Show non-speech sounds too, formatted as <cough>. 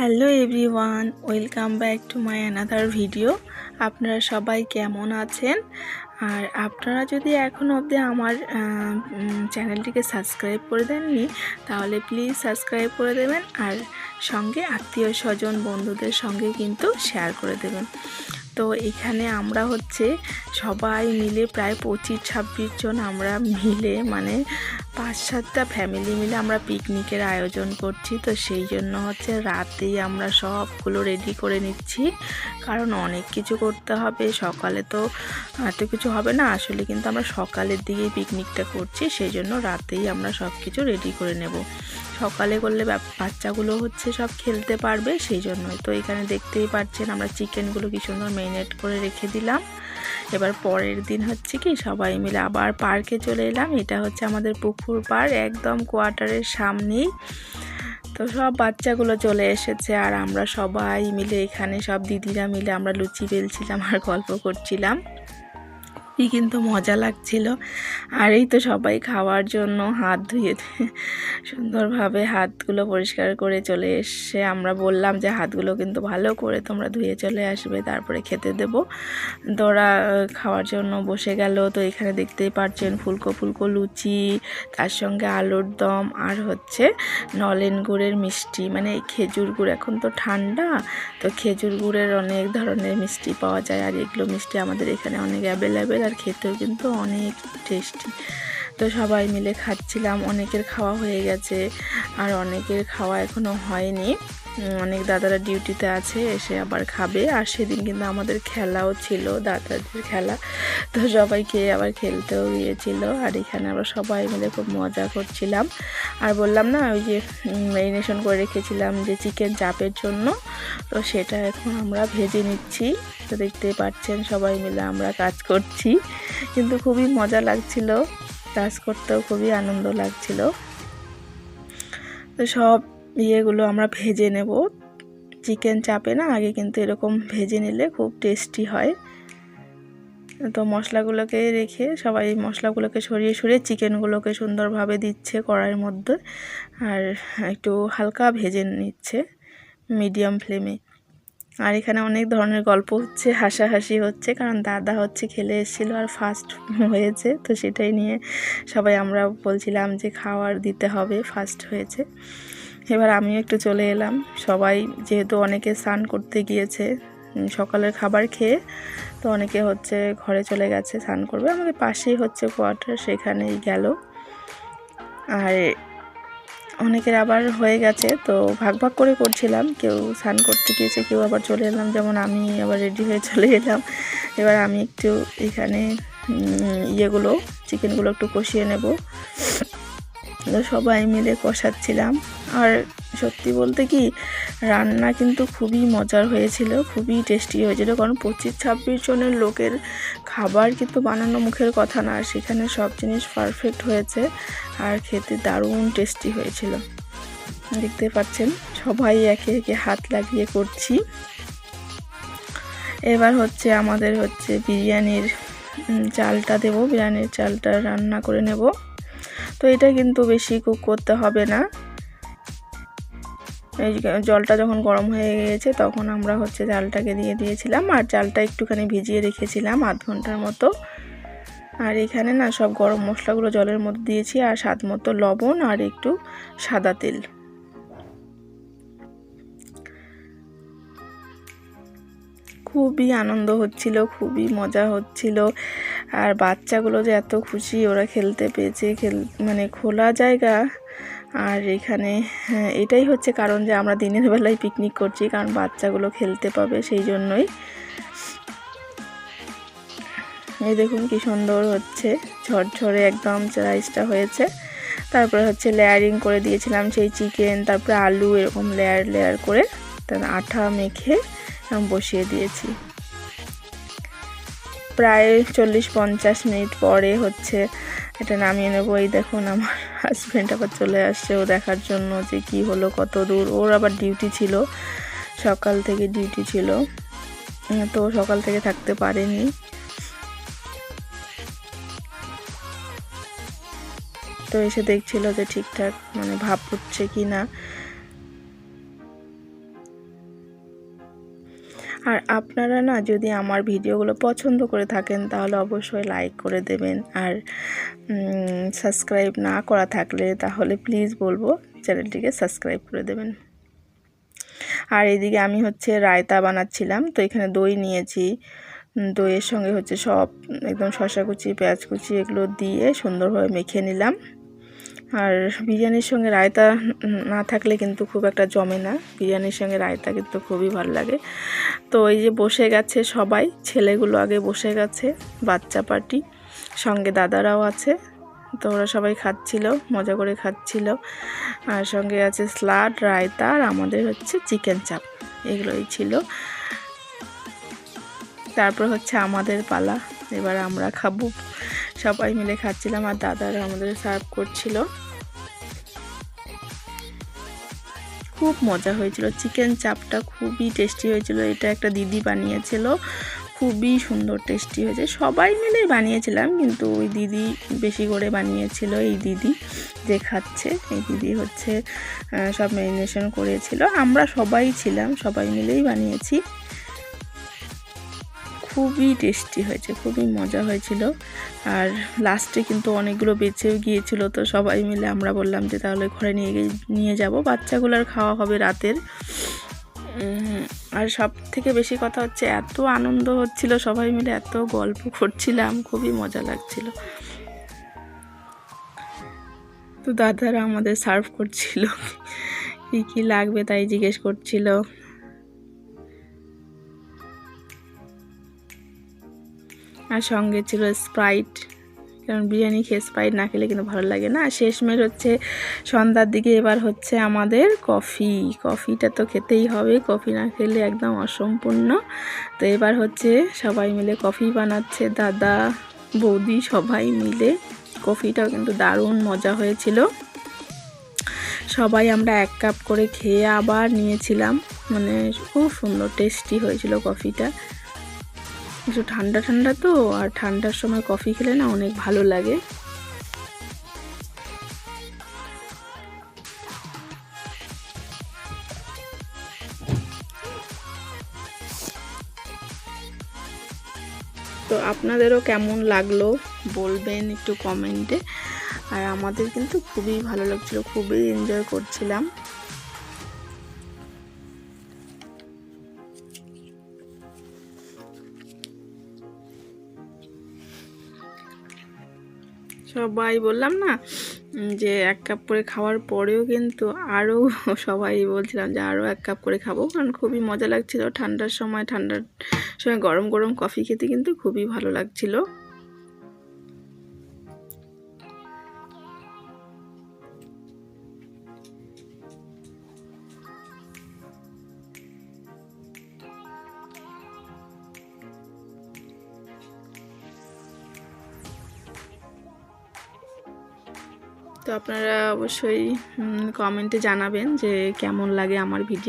Hello everyone, welcome back to my another video. আপনারা সবাই কেমন আছেন? আর আপনারা যদি এখনও অবধি আমার চ্যানেলটিকে সাবস্ক্রাইব করে দেননি, তাহলে প্লিজ সাবস্ক্রাইব করে দেবেন আর সঙ্গে আত্মীয় স্বজন, বন্ধুদের সঙ্গে কিন্তু শেয়ার করে দেবেন। তো এখানে আমরা হচ্ছে সবাই মিলে প্রায় পঁচিশ ছাব্বিশ জন আমরা মিলে মানে পাঁচ সাতটা ফ্যামিলি মিলে আমরা পিকনিকের আয়োজন করছি। তো সেই জন্য হচ্ছে রাতেই আমরা সবগুলো রেডি করে নিচ্ছি। কারণ অনেক কিছু করতে হবে। সকালে তো এত কিছু হবে না। আসলে কিন্তু আমরা সকালের দিকেই পিকনিকটা করছি। সেই জন্য রাতেই আমরা সব কিছু রেডি করে নেব। সকালে করলে বাচ্চাগুলো হচ্ছে সব খেলতে পারবে। সেই জন্যই তো এখানে দেখতেই পাচ্ছেন আমরা চিকেনগুলো কি সুন্দর মেরিনেট করে রেখে দিলাম। এবার পরের দিন হচ্ছে কি সবাই মিলে আবার পার্কে চলে এলাম। এটা হচ্ছে আমাদের পুকুর পাড়, একদম কোয়ার্টারের সামনেই। তো সব বাচ্চাগুলো চলে এসেছে আর আমরা সবাই মিলে এখানে সব দিদিরা মিলে আমরা লুচি বেলছিলাম আর গল্প করছিলাম। কি কিন্তু মজা লাগছিল। আর এই তো সবাই খাওয়ার জন্য হাত ধুয়ে সুন্দরভাবে হাতগুলো পরিষ্কার করে চলে এসে আমরা বললাম যে, হাতগুলো কিন্তু ভালো করে তোমরা ধুয়ে চলে আসবে, তারপরে খেতে দেব। তো খাওয়ার জন্য বসে গেল। তো এখানে দেখতেই পাচ্ছেন ফুলকো ফুলকো লুচি, তার সঙ্গে আলুর দম, আর হচ্ছে নলেন গুড়ের মিষ্টি। মানে খেজুর গুড় এখন তো ঠান্ডা, তো খেজুর গুড়ের অনেক ধরনের মিষ্টি পাওয়া যায়। আর এগুলো মিষ্টি আমাদের এখানে অনেক অ্যাভেলেবেল আর খেতেও কিন্তু অনেক টেস্টি তো সবাই মিলে খাচ্ছিলাম, অনেকের খাওয়া হয়ে গেছে আর অনেকের খাওয়া এখনও হয়নি। অনেক দাদারা ডিউটিতে আছে, এসে আবার খাবে। আর সেদিন কিন্তু আমাদের খেলাও ছিল, দাদাদের খেলা। তো সবাইকে আবার খেলতেও গিয়েছিল আর এখানে আমরা সবাই মিলে খুব মজা করছিলাম। আর বললাম না, ওই যে ম্যারিনেশন করে রেখেছিলাম যে চিকেন চাপের জন্য। তো সেটা এখন আমরা ভেজে নিচ্ছি। তো দেখতে পাচ্ছেন সবাই মিলে আমরা কাজ করছি। কিন্তু খুবই মজা লাগছিল। কাজ করতেও খুবই আনন্দ লাগছিল। তো সব ইয়েগুলো আমরা ভেজে নেব। চিকেন চাপে না, আগে কিন্তু এরকম ভেজে নিলে খুব টেস্টি হয়। তো মশলাগুলোকে রেখে, সবাই মশলাগুলোকে সরিয়ে সরিয়ে চিকেনগুলোকে সুন্দরভাবে দিচ্ছে কড়াইয়ের মধ্যে। আর একটু হালকা ভেজে নিচ্ছে মিডিয়াম ফ্লেমে আর এখানে অনেক ধরনের গল্প হচ্ছে, হাসাহাসি হচ্ছে, কারণ দাদা হচ্ছে খেলে এসেছিল আর ফার্স্ট হয়েছে। তো সেটাই নিয়ে সবাই আমরা বলছিলাম যে খাওয়ার দিতে হবে ফার্স্ট হয়েছে। এবার আমিও একটু চলে এলাম। সবাই যেহেতু অনেকে স্নান করতে গিয়েছে সকালের খাবার খেয়ে তো অনেকে হচ্ছে ঘরে চলে গেছে স্নান করবে। আমাদের পাশেই হচ্ছে কোয়ার্টার সেখানেই গেল। আর অনেকের আবার হয়ে গেছে, তো ভাগ ভাগ করে করছিলাম, কেউ স্নান করতে গিয়েছে, কেউ আবার চলে এলাম, যেমন আমি আবার রেডি হয়ে চলে এলাম। এবার আমি একটু এখানে ইয়েগুলো চিকেনগুলো একটু কষিয়ে নেব। সবাই মিলে কষাচ্ছিলাম। আর সত্যি বলতে কি, রান্না কিন্তু খুবই মজার হয়েছিল, খুবই টেস্টি হয়েছিল, কারণ পঁচিশ ছাব্বিশ জনের লোকের খাবার কিন্তু বানানো মুখের কথা না, সেখানে সব জিনিস পারফেক্ট হয়েছে আর খেতে দারুণ টেস্টি হয়েছিল। দেখতে পাচ্ছেন, সবাই একে একে হাত লাগিয়ে করছি। এবার হচ্ছে আমাদের হচ্ছে বিরিয়ানির চালটা দেবো, বিরিয়ানির চালটা রান্না করে নেব। তো এটা কিন্তু বেশি কুক করতে হবে না। জলটা যখন গরম হয়ে গিয়েছে, তখন আমরা হচ্ছে চালটাকে দিয়ে দিয়েছিলাম, আর চালটা একটুখানি ভিজিয়ে রেখেছিলাম আধ ঘণ্টার মতো। আর এখানে না সব গরম মশলাগুলো জলের মধ্যে দিয়েছি, আর স্বাদ মতো লবণ আর একটু সাদা তেল। খুবই আনন্দ হচ্ছিল, খুবই মজা হচ্ছিল। আর বাচ্চাগুলো যে এত খুশি ওরা খেলতে পেয়েছে খেল মানে খোলা জায়গা। আর এখানে হ্যাঁ, এটাই হচ্ছে কারণ যে আমরা দিনের বেলায় পিকনিক করছি কারণ বাচ্চাগুলো খেলতে পাবে সেই জন্যই। এই দেখুন কি সুন্দর হচ্ছে ঝরঝরে একদম রাইসটা হয়েছে। তারপরে হচ্ছে লেয়ারিং করে দিয়েছিলাম সেই চিকেন তারপরে আলু এরকম লেয়ার লেয়ার করে তার আঠা মেখে বসিয়ে দিয়েছি। প্রায় চল্লিশ পঞ্চাশ মিনিট পরে হচ্ছে এটা নামিয়ে নেব। এই দেখুন আমার হাজব্যান্ড আবার চলে আসছে ও দেখার জন্য যে কি হলো, কত দূর। ওর আবার ডিউটি ছিল, সকাল থেকে ডিউটি ছিল। তো সকাল থেকে থাকতে পারেনি। তো এসে দেখছিল যে ঠিকঠাক মানে ভাব উঠছে কি না আর আপনারা না যদি আমার ভিডিওগুলো পছন্দ করে থাকেন, তাহলে অবশ্যই লাইক করে দেবেন। আর সাবস্ক্রাইব না করা থাকলে তাহলে প্লিজ বলব চ্যানেলটিকে সাবস্ক্রাইব করে দেবেন। আর এদিকে আমি হচ্ছে রায়তা বানাচ্ছিলাম, তো এখানে দই নিয়েছি। দইয়ের সঙ্গে হচ্ছে সব, একদম শশা কুচি, পেঁয়াজ কুচি এগুলো দিয়ে সুন্দরভাবে মেখে নিলাম। আর বিরিয়ানির সঙ্গে রায়তা না থাকলে কিন্তু খুব একটা জমে না। বিরিয়ানির সঙ্গে রায়তা কিন্তু খুবই ভালো লাগে। তো এই যে বসে গেছে সবাই, ছেলেগুলো আগে বসে গেছে, বাচ্চা পার্টি, সঙ্গে দাদারাও আছে। তো ওরা সবাই খাচ্ছিল, মজা করে খাচ্ছিল। আর সঙ্গে আছে স্লাড রায়তা আর আমাদের হচ্ছে চিকেন চাপ। এগুলোই ছিল। তারপর হচ্ছে আমাদের পালা। এবার আমরা খাব। সবাই মিলে খাচ্ছিলাম আর দাদারা আমাদের সার্ভ করছিল। খুব মজা হয়েছিল। চিকেন চাপটা খুবই টেস্টি হয়েছিল। এটা একটা দিদি বানিয়েছিল। খুবই সুন্দর টেস্টি হয়েছে। সবাই মিলেই বানিয়েছিলাম, কিন্তু ওই দিদি বেশি করে বানিয়েছিল এই দিদি যে খাচ্ছে। এই দিদি হচ্ছে সব ম্যারিনেশন করেছিল। আমরা সবাই ছিলাম, সবাই মিলেই বানিয়েছি। খুবই টেস্টি হয়েছে, খুবই মজা হয়েছিল। আর লাস্টে কিন্তু অনেকগুলো বেঁচেও গিয়েছিল, তো সবাই মিলে আমরা বললাম যে তাহলে ঘরে নিয়ে গিয়ে, নিয়ে যাব। বাচ্চাগুলোর খাওয়া হবে রাতের। আর সব থেকে বেশি কথা হচ্ছে, এত আনন্দ হচ্ছিল, সবাই মিলে এত গল্প করছিলাম, খুবই মজা লাগছিল। তো দাদারা আমাদের সার্ভ করছিল, কী কী লাগবে তাই জিজ্ঞেস করছিল। আর সঙ্গে ছিল স্প্রাইট। কারণ বিরিয়ানি খেয়ে স্প্রাইট না খেলে কিন্তু ভালো লাগে না। শেষমেশ হচ্ছে সন্ধ্যার দিকে এবার হচ্ছে আমাদের কফি। কফিটা তো খেতেই হবে, কফি না খেলে একদম অসম্পূর্ণ। তো এবার হচ্ছে সবাই মিলে কফি বানাচ্ছে, দাদা, বৌদি সবাই মিলে। কফিটাও কিন্তু দারুণ মজা হয়েছিল। সবাই আমরা এক কাপ করে খেয়ে আবার নিয়েছিলাম। মানে খুব সুন্দর, টেস্টি হয়েছিল কফিটা। একটু ঠান্ডা ঠান্ডা তো, আর ঠান্ডার সময় কফি খেলে না অনেক ভালো লাগে। তো আপনাদেরও কেমন লাগল বলবেন একটু কমেন্টে। আর আমাদের কিন্তু খুবই ভালো লাগছিল, খুবই এনজয় করছিলাম। সবাই বললাম না যে এক কাপ করে খাওয়ার পরেও কিন্তু আরও <laughs> সবাই বলছিলাম যে আরও এক কাপ করে খাব, কারণ খুবই মজা লাগছিল। ঠান্ডার সময় ঠান্ডার সময় গরম গরম কফি খেতে কিন্তু খুবই ভালো লাগছিল। তো আপনারা অবশ্যই কমেন্টে জানাবেন যে কেমন লাগে আমার ভিডিও